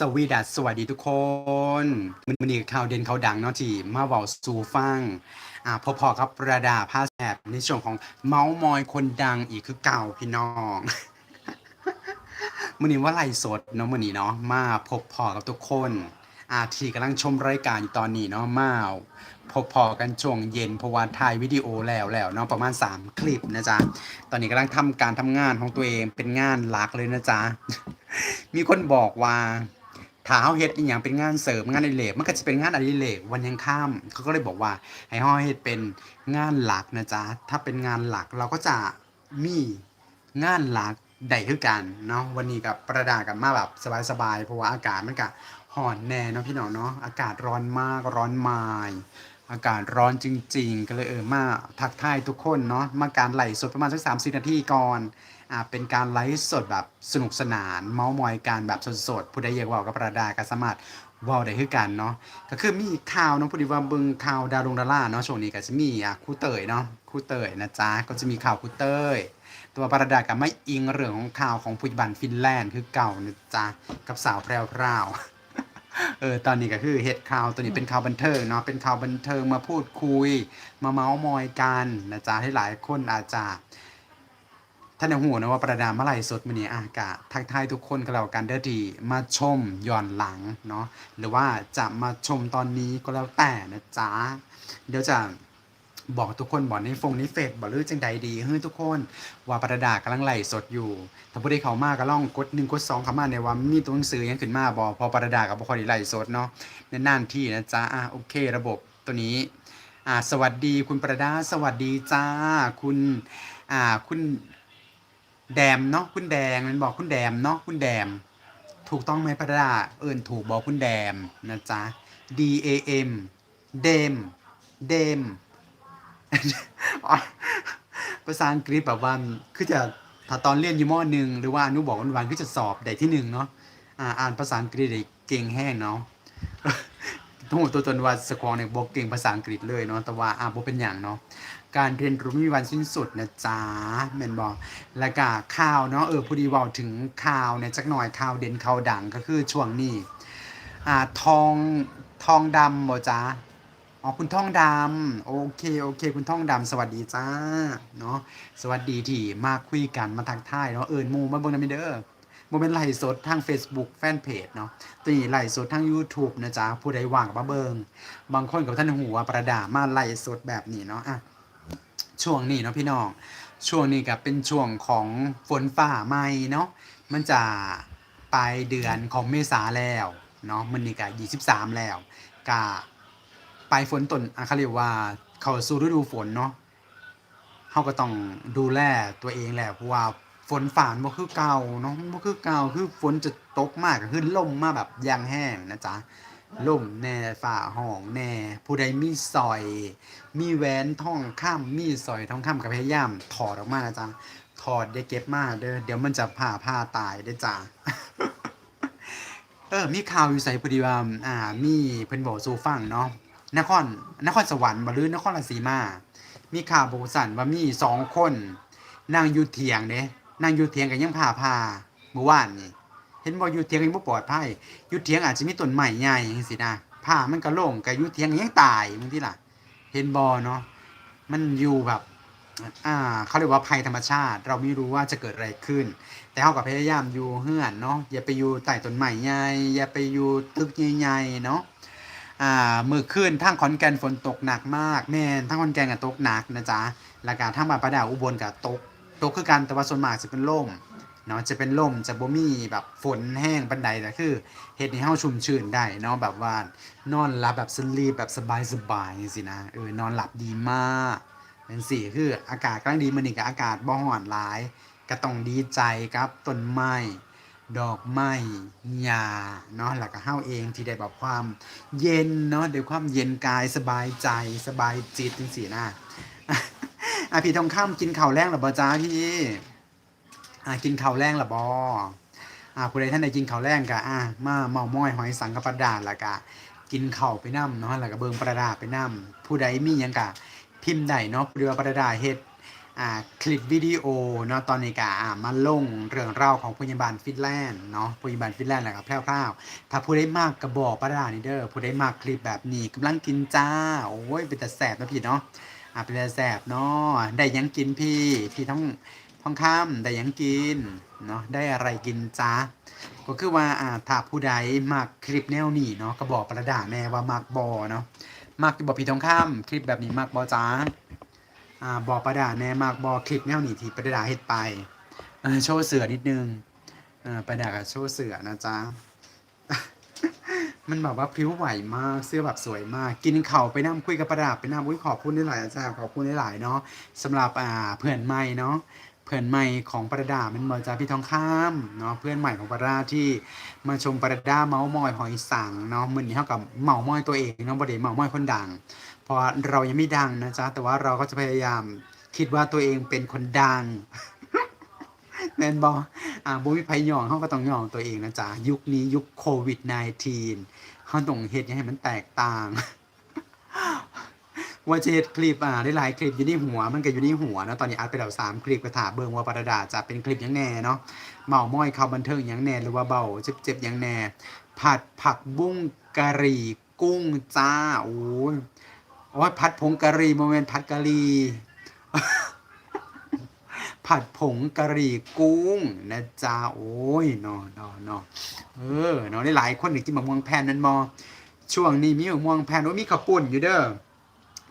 สวีดัสสวัสดีทุกคนมันนี่ข่าวเด่นข่าวดังเนาะที่มาเว้าสู่ฟังอ่าพอๆกับประดาผ้าแสบในช่วงของเมาส์มอยคนดังอีกคือเก่าพี่น้องมื้อนี้ว่าไลสดเนาะมื้อนี้เนาะมาพบพอกับทุกคนอาที่กำลังชมรายการอยู่ตอนนี้เนาะมาพบพอกันช่วงเย็นเพราะว่าถ่ายวิดีโอแล้วแล้วเนาะประมาณ 3 คลิปนะจ๊ะ ตอนนี้กำลังทำการทำงานของตัวเองเป็นงานหลักเลยนะจ๊ะ มีคนบอกว่า ถ้าเฮาเฮ็ดอีหยังเป็นงานเสริมงานอดิเรกมันก็จะเป็นงานอดิเรกวันยังค่ำเขาก็เลยบอกว่าให้เฮาเฮ็ดเป็นงานหลักนะจ๊ะถ้าเป็นงานหลักเราก็จะมีงานหลักได้คือกันเนาะวันนี้กับประดากันมาแบบสบายๆเพราะว่าอากาศมันก็ร้อนแน่เนาะพี่น้องเนาะอากาศร้อนมากร้อนมายอากาศร้อนจริง ๆ ก็เลยเออมาทักทายทุกคนเนาะมาการไหลสดประมาณสัก30นาทีก่อน อ่าเป็นการไลฟ์สดแบบสนุกสนาน เมาส์มอยการแบบสดๆผู้ใดอยากเว่ากับประดาก็สามารถเว้าได้คือกันเนาะก็คือมีข่าวเนาะพอดีว่าเบิ่งข่าวดารงดาราเนาะช่วงนี้ก็จะมีอะครูเตยเนาะครูเตยนะจ๊ะก็จะมีข่าวครูเตย ตัวประดาก็ไม่อิงเรื่องของข่าวของผู้บันฟินแลนด์คือเก่านะจ๊ะกับสาวแพรวพราวเออตอนนี้ก็คือเฮ็ดข่าวตัวนี้เป็นข่าวบันเทิงเนาะเป็นข่าวบันเทิงมาพูดคุย มาเมาส์มอยกันนะจ๊ะให้หลายคนอาจจะ ท่านในหูนะว่าประดาเมื่อไหร่สดมันนี้อากาศทักทายทุกคนก็แล้วกันเด้อดีมาชมย้อนหลังเนาะหรือว่าจะมาชมตอนนี้ก็แล้วแต่นะจ๊ะเดี๋ยวจะบอกทุกคนบอกในฟงในเฟซบอกหรือจังใดดีเฮ้ยทุกคน ว่าประดากำลังไหลสดอยู่ถ้าผู้ใดเขามาก็ล่องกดหนึ่งกดสองเข้ามาในว่ามีตัวหนังสือยังขึ้นมาบอกพอประดากับบุคคลไล่สดเนาะนานที่นะจ๊ะอะโอเค ระบบตัวนี้อ่าสวัสดีคุณประดาสวัสดีจ้าคุณอ่าคุณ แดมเนาะคุณแดงมันบอกคุณแดมเนาะคุณแดม ถูกต้องไหมพระดาเอิญถูกบอกคุณแดมนะจ๊ะ D A M เดมเดมภาษาอังกฤษแบบว่าคือจะถ้าตอนเรียนอยู่มอหนึ่งหรือว่าอนุบอกวันวันคือจะสอบได้ที่หนึ่งเนาะอ่าอ่านภาษาอังกฤษได้เก่งแห้งเนาะทั้งหมดตัวตนว่าสควองเนี่ยบอกเก่งภาษาอังกฤษเลยเนาะแต่ว่าอ่าบ่เป็นอย่างเนาะ การเรียนรู้ไม่มีวันสิ้นสุดนะจ๊ะแมนบอกแล้วก็ข่าวเนาะเออพอดีว่าถึงข่าวเนี่ยจักหน่อยข่าวเด่นข่าวดังก็คือช่วงนี้อ่าทองทองดำบ่จ๊ะอ๋อคุณทองดำโอเคโอเค คุณทองดำสวัสดีจ้าเนาะสวัสดีที่มาคุยกันมาทักทายเนาะเอิญมูมาบิ่งนำเด้อบ่เป็นไลฟ์สดทาง Facebook แฟนเพจเนาะตีไลฟ์สดทาง YouTube นะจ๊ะผู้ใดว่างก็มาเบิง บางคนกับท่านหูว่าประดามาไลฟ์สดแบบนี้เนาะอะ ช่วงนี้เนาะพี่น้อง ช่วงนี้ก็เป็นช่วงของฝนฝ่าไหม่เนาะ มันจะปลายเดือนของเมษาแล้วเนาะ มันนี่ก็23แล้วก็ปลายฝนต้นอะเขาเรียกว่าเขาสู่ฤดูฝนเนาะเขาก็ต้องดูแลตัวเองแหละเพราะว่าฝนฝ่านบ่คือเก่าเนาะบ่คือเก่าคือฝนจะตกมากก็คือลมมาแบบยางแห้งนะจ๊ะ ล่มแน่ฝ่าห้องแน่ ผู้ใดมีสอย มีแหวนทองคำมีสอยทองคำกับพยายามถอดออกมานะจ๊ะถอดอย่าเก็บมาเด้อเดี๋ยวมันจะผ่าผ้าตายเด้จ้าเออมีข่าวอยู่ใส่พอดีว่าอ่า มีเพิ่นบอกสู่ฟังเนาะนครนครสวรรค์บ่หรือนครราชสีมา มีข่าวบอกสันว่ามีสองคนนั่งอยู่เถียงเด้นั่งอยู่เถียงกันยังผ่าผ้าเมื่อวานนี่ เห็นบ่อยู่เถียงยังบ่ปลอดภัยอยู่เถียงอาจจะมีต้นไม้ใหญ่จังซี่นะผ้ามันก็โล่งก็อยู่เถียงยังตายบางทีล่ะ เห็นบ่เนาะมันอยู่แบบอ่าเขาเรียกว่าภัยธรรมชาติ เราไม่รู้ว่าจะเกิดอะไรขึ้น แต่เฮาก็พยายามอยู่เฮือนเนาะอย่าไปอยู่ใต้ต้นไม้ใหญ่อย่าไปอยู่ตึกใหญ่ๆเนาะอ่ามื้อคืนทางขอนแก่นฝนตกหนักมากแม่นทางขอนแก่นก็ตกหนักนะจ๊ะแล้วก็ทางบานปะดาวอุบลก็ตกตกคือกันแต่ว่าส่วนมากจะเป็นลม เนาะจะเป็นลมจะบ่มีแบบฝนแห้งปันใดแต่คือเฮ็ดให้เฮาชุ่มชื่นได้เนาะแบบว่านอนหลับแบบสลีปแบบสบายๆจังซี่นะเออนอนหลับดีมากเป็นสี่คืออากาศกำลังดีมื้อนี้ก็อากาศบ่ร้อนหลาย ก็ต้องดีใจกับต้นไม้ดอกไม้หญ้าเนาะแล้วก็เฮาเองที่ได้แบบความเย็นเนาะด้วยความเย็นกายสบายใจสบายจิตจังซี่นะอะพี่ทองคำกินข้าวแรงหรือบ่จ้าพี่ อ่ากินข้าวแรงละบออ่าผู้ใดท่านใดกินข้าวแรงกะอ่ามาเมาม้อยหอยสังกับปลาดาดละกะ กินข้าวไปนํเนาะล้วก็เบิงปลาดาไปนํผู้ใดมียังกะ พิมพ์ได้เนาะเรือปลาดาเฮ็ดอ่าคลิปวิดีโอเนาะตอนนี้ก็อ่ามาลงเรื่องเล่าวของพยาบาลฟินแลนด์เนาะพยาบาลฟินแลนด์แหละครับแพร่วๆถ้าผู้ได้มากกระบอกประดานี่เด้อผู้ได้มากคลิปแบบนี้กำลังกินจ้าโอ้ยเป็นแต่แสบนะพี่เนาะอ่าเป็นแต่แสบเนาะได้ยังกินพี่พี่ท้อง ท้องข้าได้ยังกินเนาะได้อะไรกินจ้าก็คือว่าอ่าถ้าผู้ใดมากคลิปแนวนี้เนาะก็บอกประดาแน่ว่ามากบอเนาะมากบอกพี่ท้องข้าคลิปแบบนี้มากบอจ้าอ่าบอกประดาแน่มากบอคลิปแนวนี้ที่ประดาเฮ็ดไปโชว์เสือนิดนึงประดากับโชว์เสือนะจ๊ะมันแบบว่าพริ้วไหวมากเสื้อแบบสวยมาก กินเข่าไปนั่งคุยกับประดาไปนั่งอุ้ยขอบคุณได้หลายอาจารย์ขอบคุณได้หลายเนาะสำหรับอ่าเพื่อนใหม่เนาะ พื่อนใหม่ของประดามันมาจาพี่ทองคำเนาะเพื่อนใหม่ของประดาที่มาชมประดาเมาส์มอยหอยสังเนาะเหมือนี้เท่ากับเมาส์มอยตัวเองเนาะบ่ได้เมาส์มอยคนดังพราะเรายังไม่ดังนะจ๊ะแต่ว่าเราก็จะพยายามคิดว่าตัวเองเป็นคนดังแมนบออ่าบุวิภัยย่องเขาก็ต้องยองตัวเองนะจ๊ะยุคนี้ยุคโควิด -19 เขาต้องเฮ็ดยังให้มันแตกต่าง ว่าจะเฮ็ดคลิปอ่าได้หลายคลิปอยู่ในหัว มันก็อยู่ในหัวนะตอนนี้อัดไปแล้วสามคลิปก็ถาเบิงว่าปรดาจะเป็นคลิปยังแน่เนาะเมาม้อยเข่าบันเทิงยังแน่หรือว่าเบาเจ็บๆหยังแน่ ผัดผักบุ้งกะหรี่กุ้งจ้าโอ้ยโอ้ยผัดผงกะหรี่โมเมนต์ผัดกะหรี่ผัดผงกะหรี่กุ้งนะจ๊ะโอ้ยนอนนอนอเออเนาะได้หลายคนถึงกินมะม่วงแผ่นนั่นมอช่วงนี้มีมะม่วงแผ่นโอ้มีข้าวปุ้นอยู่เด้อ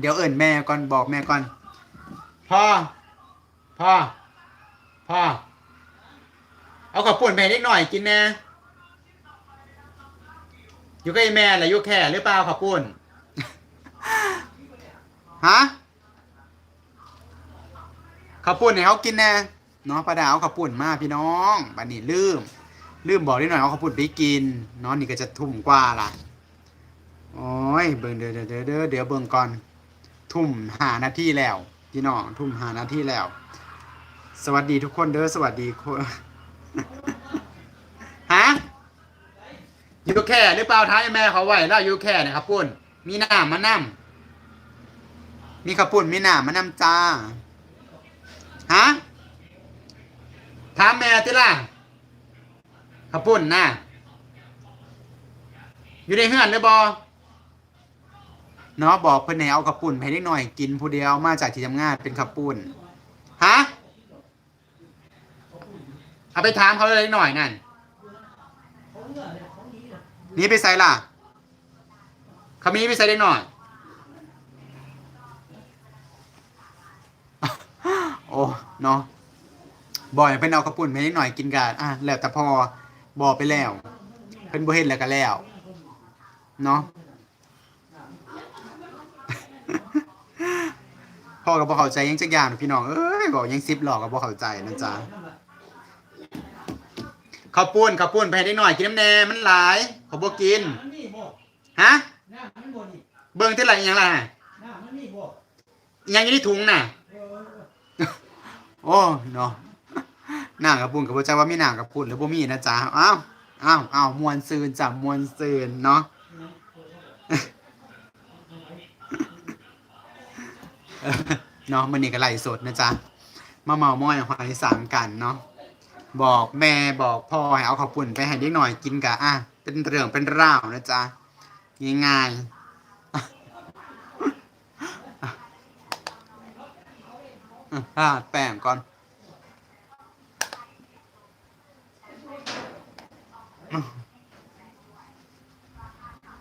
เดี๋ยวเอิ่นแม่ก่อนบอกแม่ก่อนพ่อพ่อพ่อเอาข้าวปุ้นไปให้เล็กหน่อยกินแน่อยู่กับไอ้แม่แหละอยู่แค่หรือเปล่าข้าวปุ้นฮะข้าวปุ้นให้เขากินแน่เนาะป้าดาเอาข้าวปุ้นมาพี่น้องบัดนี้ลืมลืมบอกนิดหน่อยเอาข้าวปุ้นไปกินเนาะนี่ก็จะทุ่มกว่าล่ะโอ้ยเบิ่งเดี๋ยวเดี๋ยวเดี๋ยวเดี๋ยวเดี๋ยวเบิ่งก่อน ทุ่มหานาทีแล้วพี่น้องทุ่มหานาทีแล้ว สวัสดีทุกคนเด้อสวัสดีคนฮะยูแค่หรือเปล่าท้ายแม่เขาไหวแล้วยูแค่เนี่ยครับปุ้นมีน้ำมาน้ำมีข้าวปุ้นมีหนามมานำจ้าฮะถามแม่ติล่ะข้าวปุ้นนะอยู่ในเฮือนหรือบอ เนาะบอกเพื่อนแนเอาข้าวปุ้นไปให้เล็กหน่อยกินผู้เดียวมาจากที่ทำงานเป็นข้าวปุ้นฮะเอาไปถามเขาเลยหน่อยนั่นนี่ไปใส่ล่ะขามีไปใส่เล็กหน่อย โอ้เนาะบ่อยเพิ่นเอากระปุ่นไปนิดหน่อยกินกันอะแล้วแต่พอบอกไปแล้วเพิ่นบ่เห็นแล้วก็แล้ว เนาะ พ่อก็บ่เข้าใจยังจักอย่างพี่น้องเอ้ยบอกยังซิปหลอกก็บ่เข้าใจนะจ๊ะข้าวปุ้นข้าวปุ้นไปได้หน่อยกินน้ำแหน่มันหลายขาบ่กินฮะน้ำมันบ่นี่เบิ่งเท่าไหร่ยังล่ะยังอยู่ในถุงน่ะโอ้เนาะหน้ากระปุ่นกับพ่จ้าว่ามีหน้ากระปุ่นหรือบ่มีนะจ๊ะอ้าวอ้าวอ้าวมวนซืนจ้ะมวนซืนเนาะ เนาะมันนี่ก็ไล่สดนะจ๊ะมาเมาม้อยหอยสังกันเนาะบอกแม่บอกพ่อให้เอาข้าวปุ่นไปให้เด็กหน่อยกินกะอะเป็นเรื่องเป็นราวนะจ๊ะง่ายๆอะราแป้งก่อน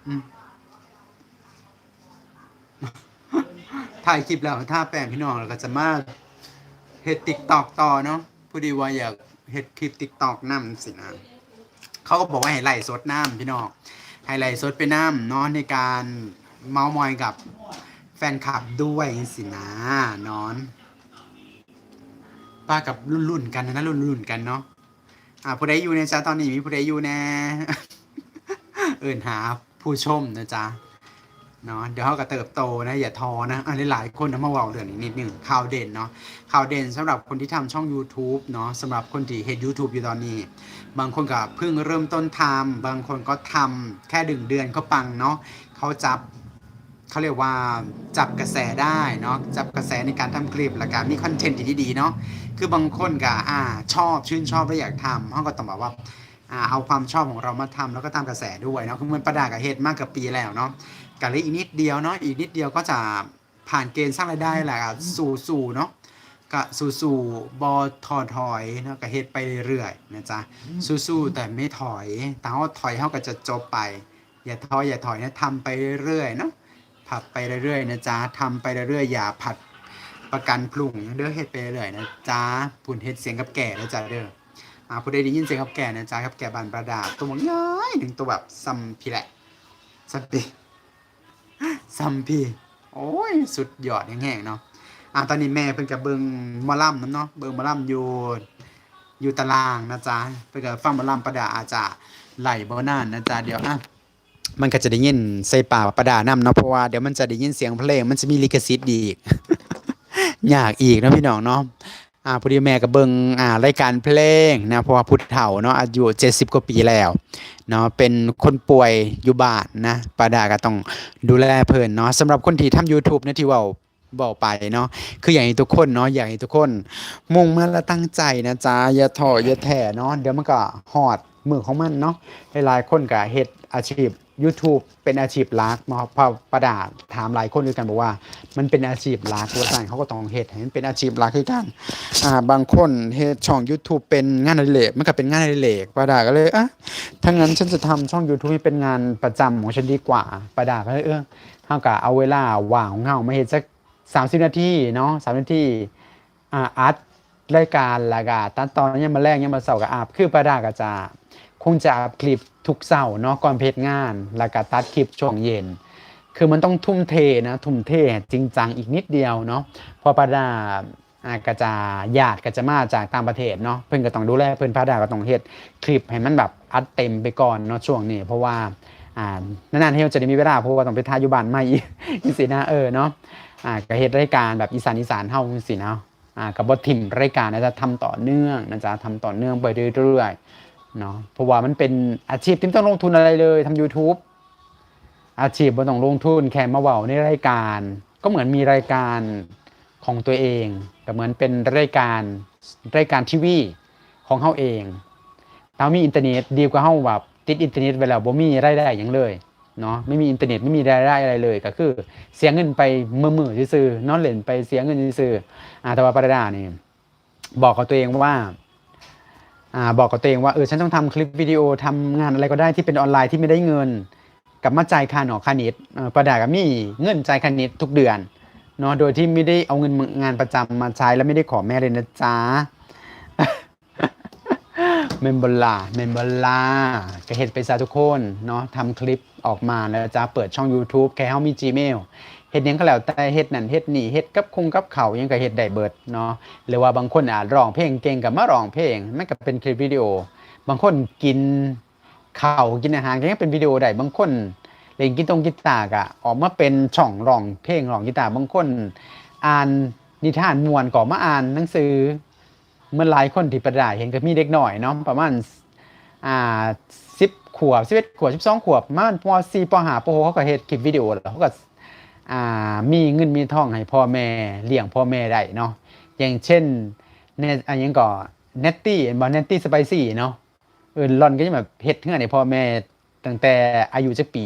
อืม ถ่ายคลิปแล้วท่าแป้งพี่น้องแล้วก็จะมาเฮ็ดติ๊กตอกต่อเนาะพอดีว่าอยากเฮ็ดคลิปติ๊กตอกน้ำสินะเขาก็บอกว่าให้ไล่สดน้ำพี่น้องให้ไล่สดไปน้ำเนาะในการเมาส์มอยกับแฟนคลับด้วยสินะนอนป้ากับรุ่นรุ่นๆกันนะรุ่นรุ่นกันเนาะอ่าผู้ใดอยู่ในจ้าตอนนี้มีผู้ใดอยู่แน่เอิ่นหาผู้ชมนะจ๊ะ เนาะเดี๋ยวเขาก็เติบโตนะอย่าท้อนะอันหลายคนนะมาเว่าเรื่องนี้นิดหนึ่งข่าวเด่นเนาะข่าวเด่นสำหรับคนที่ทำช่อง YouTube เนาะสำหรับคนที่เห็น YouTube อยู่ตอนนี้ บางคนก็เพิ่งเริ่มต้นทำบางคนก็ทำแค่ดึงเดือนก็ปังเนาะเขาจับเขาเรียกว่าจับกระแสได้เนาะจับกระแสในการทำคลิปและการมีคอนเทนต์ที่ดีเนาะคือบางคนก็อ่าชอบชื่นชอบและอยากทำเขาก็ต้องแบบว่าอ่าเอาความชอบของเรามาทำแล้วก็ตามกระแสด้วยเนาะคือมันประดากับเฮ็ดมากกับปีแล้วเนาะ กันเลยอีกนิดเดียวเนาะอีกนิดเดียวก็จะผ่านเกณฑ์สร้างรายได้แหละสู่สู่เนาะก็สู่สู่บอถอถอยเนาะก็เฮ็ดไปเรื่อยๆนะจ๊ะสู้ๆแต่ไม่ถอยแต่เขาถอยเขาก็จะจบไป อย่าท้ออย่าถอยนะทำไปเรื่อยเนาะผัดไปเรื่อยๆนะจ๊ะทำไปเรื่อยๆอย่าผัดประกันพลุ่งเด้อเฮ็ดไปเรื่อยนะจ๊ะปุ่นเฮ็ดเสียงกับแก่นะจ๊ะเด้ออ่าผู้ใดได้ยินเสียงกับแก่นะจ๊ะกับแก่บานประดาตัวมันน้อยหนึ่งตัวแบบซัมพีแหละซัมพี ซัมพีโอ้ย สุดยอดแห้งๆเนาะอ่าตอนนี้แม่เพิ่นกับเบิงมอลำนํเนาะเบิงมอลำอยู่อยู่ตารางนะจ๊ะเพิ่นก็ฟังมอลำประดาอาจจะไหลบ่นานนะจ๊ะเดี๋ยวอะมันก็จะได้ยินใส่ป่ากประดานำเนาะเพราะว่าเดี๋ยวมันจะได้ยินเสียงเพลงมันจะมีลิขสิทธิ์อีกอยากอีกนะพี่น้องเนาะอ่าพอดีแม่ก็เบิงอ่ารายการเพลงนะเพราะว่าพุทธเฒ่าเนาะอายุ70กว่าปีแล้ว เนาะเป็นคนป่วยอยู่บ้านนะปาดาก็ต้องดูแลเพิ่นเนาะสำหรับคนที่ทำ YouTube นะที่ว่าบอกไปเนาะคืออยางให้ทุกคนเนาะอยากให้ทุกคน มุ่งมั่นและตั้งใจนะจ๊ะอย่าท้ออย่าแท้เนาะเดี๋ยวมันก็หอดมือของมันเนาะหลายๆคนก็เฮ็ดอาชีพ YouTube เป็นอาชีพหลักมาพอประดาถามหลายคนด้วยกันบอกว่า มันเป็นอาชีพหลักว่าสั่นเขาก็ต้องเฮ็ดให้มันเป็นอาชีพหลักคือกันอ่าบางคนเฮ็ดช่อง YouTube เป็นงานอดิเรกมันก็เป็นงานอดิเรกประดาก็เลยอะถ้างั้นฉันจะทำช่อง YouTube ให้เป็นงานประจำของฉันดีกว่าประดาก็เลยเออเฮาก็เอาเวลาว่างของเฮามาเฮ็ดสัก30 นาทีเนาะ3นาทีอ่าอัดรายการล้วก็ตัดตอนยังมาแรงยังมาเสาร์ก็อาบคือประดาก็จะ คงจะอัพคลิปทุกเสาร์เนาะก่อนเพจงาน แล้วก็ตัดคลิปช่วงเย็น คือมันต้องทุ่มเทนะทุ่มเทจริงจังอีกนิดเดียวเนาะพอปาดาอากระจาญาติก็จะมาจากต่างประเทศเนาะเพิ่อนก็ต้องดูแลเพิ่อนพาดาก็ต้องเฮ็ดคลิปให้มันแบบอัดเต็มไปก่อนเนาะช่วงนี้ เพราะว่าอ่านานๆที่เราจะได้มีเวลาเพราะว่าต้องไปทายอยู่บ้านใหม่อีสีนะเออเนาะอ่าก็เฮ็ดรายการแบบอีสานอีสานเฮาจังซี่เนาะอ่าก็บ่ทิ่มรายการนะจะทำต่อเนื่องนะจ๊ะทำต่อเนื่องไปเรื่อยๆ เนาะเพราะว่ามันเป็นอาชีพที่ไม่ต้องลงทุนอะไรเลยทำ YouTube อาชีพไม่ต้องลงทุนแค่มาเว้าในรายการ ก็เหมือนมีรายการของตัวเองก็เหมือนเป็นรายการรายการทีวีของเฮาเองเรามีอินเทอร์เน็ตดีกว่าเฮาแบบติดอินเทอร์เน็ตไปแล้วบ่มีรายได้หยังเลยเนาะไม่มีอินเทอร์เน็ตไม่มีรายได้อะไรเลยก็คือ เสียเงินไปมือๆซื่อนอนเล่นไปเสียเงินซื่ออ่าแต่ว่าปรดานี่บอกกับตัวเองว่าอ่า บอกกับตัวเองว่าเออฉันต้องทำคลิปวิดีโอทำงานอะไรก็ได้ที่เป็นออนไลน์ที่ไม่ได้เงิน กับมาจ่ายค่าหนอค่าเน็ตประดากับมีเงินจ่ายค่าเน็ตทุกเดือนเนาะโดยที่ไม่ได้เอาเงินงานประจำมาใช้แล้วไม่ได้ขอแม่เลยนะจ๊ะเมมเบอร์ลาเมมเบอร์ลาก็เห็นไปซะทุกคนเนาะทำคลิปออกมาแล้วจ้าเปิดช่อง YouTube แค่เฮามี Gmail เฮ็ดยังก็แล้วแต่เฮ็ดนั่นเฮ็ดนี่เฮ็ดกับคงกับเขายังก็เฮ็ดได้เบิดเนาะหรือว่าบางคนอาจร้องเพลงเก่งก็มาร้องเพลงมันก็เป็นคลิปวิดีโอ บางคนกินข้าวกินอาหารก็ยังเป็นวิดีโอได้บางคนเล่นกีตงกีตาร์ก็ออกมาเป็นช่องร้องเพลงร้องกีตาร์บางคน อ่านนิทานมวนก็มาอ่านหนังสือเมื่อหลายคนที่ประดาเห็นก็มีเด็กหน่อยเนาะประมาณอ่าสิบขวบสิบเอ็ดขวบสิบสองขวบมาณปสี่ปห้าปหกเขาก็เฮ็ดคลิปวิดีโอแล้วเขาก็ มีเงินมีทองให้พ่อแม่เลี้ยงพ่อแม่ได้เนาะอย่างเช่นเนอันยังก็เนตตี้บอเนตตี้สไปซี่เนาะเออหลอนก็ยังแบบเฮ็ดเงินให้พ่อแม่ตั้งแต่อายุจักปี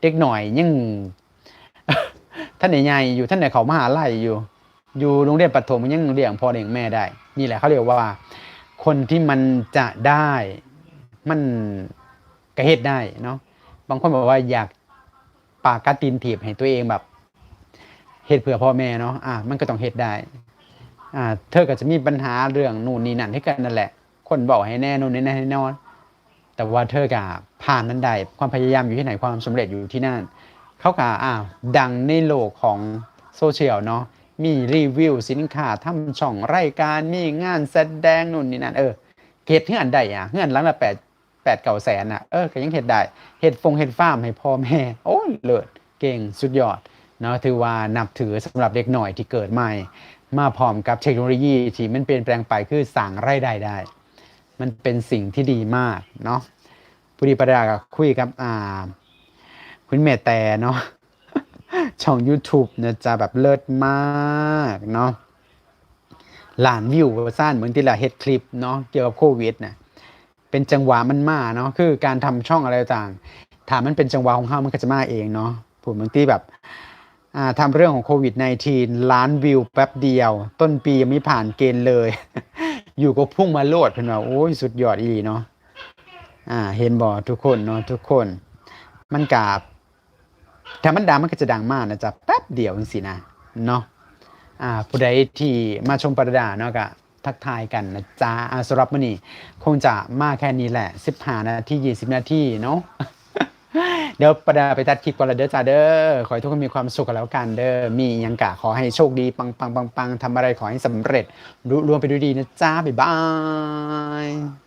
เด็กหน่อยยังท่านใหญ่อยู่ท่านไหนเขามหาลัยอยู่ อยู่โรงเรียนประถมยังเลี้ยงพ่อเลี้ยงแม่ได้ นี่แหละเขาเรียกว่า คนที่มันจะได้มันกระเฮ็ดได้เนาะบางคนบอกว่าอยาก ปากกาตีนถีบให้ตัวเองแบบเฮ็ดเพื่อพ่อแม่เนาะอะมันก็ต้องเฮ็ดได้อ่าเธอก็จะมีปัญหาเรื่องนู่นนี่นั่นให้กันนั่นแหละ คนบอกให้แน่นู่นนี่นั่นให้นอน แต่ว่าเธอก็ผ่านนั้นได้ความพยายามอยู่ที่ไหนความสำเร็จอยู่ที่นั่นเขาก็อ่าดังในโลกของโซเชียลเนาะมีรีวิวสินค้าทำช่องรายการมีงานแสดงนู่นนี่นั่นเออเฮ็ดเฮือนได้อะเฮือนหลังละแปด แปดเก่าแสนอะเออก็ยังเฮ็ดได้เฮ็ดฟงเฮ็ดฟาร์มให้พ่อแม่ โอ้ยเลิศเก่งสุดยอดเนาะถือว่านับถือสำหรับเด็กหน่อยที่เกิดใหม่ มาพร้อมกับเทคโนโลยีที่มันเปลี่ยนแปลงไปคือสั่งรายได้ได้ มันเป็นสิ่งที่ดีมากเนาะพุดีประดากับคุยกับอ่าคุณเมแต่เนาะช่อง YouTube นะจะแบบเลิศมากเนาะล้านวิวว่าซ่านเหมือนที่เราเฮ็ดคลิปเนาะเกี่ยวกับโควิดนะ เป็นจังหวะมันมาเนาะคือการทำช่องอะไรต่างถามมันเป็นจังหวะของเขามันก็จะมาเองเนาะผมบางทีแบบอ่าทำเรื่องของโควิด -19 ล้านวิวแป๊บเดียว ต้นปียังไม่ผ่านเกณฑ์เลย อยู่ก็พุ่งมาโลดเพิ่นว่าโอ้ยสุดยอดอีเนาะอ่าเห็นบ่ทุกคนเนาะทุกคน มันกาบถ้ามันดังมันก็จะดังมากนะจ๊ะแป๊บเดียวสินะเนาะอ่าผู้ใดที่มาชมประดาเนาะก็ ทักทายกันนะจ๊ะอาสรับมนี่คงจะมากแค่นี้แหละ15นาที20นาทีเนาะเดี๋ยวประดาไปตัดคลิปก่อนละเด้อจ้าเด้อขอให้ทุกคนมีความสุขกันแล้วกันเด้อมียังกะขอให้โชคดีปังปังปังปังทำอะไรขอให้สำเร็จรู้รวมไปด้วยดีนะจ้าบ๊ายบาย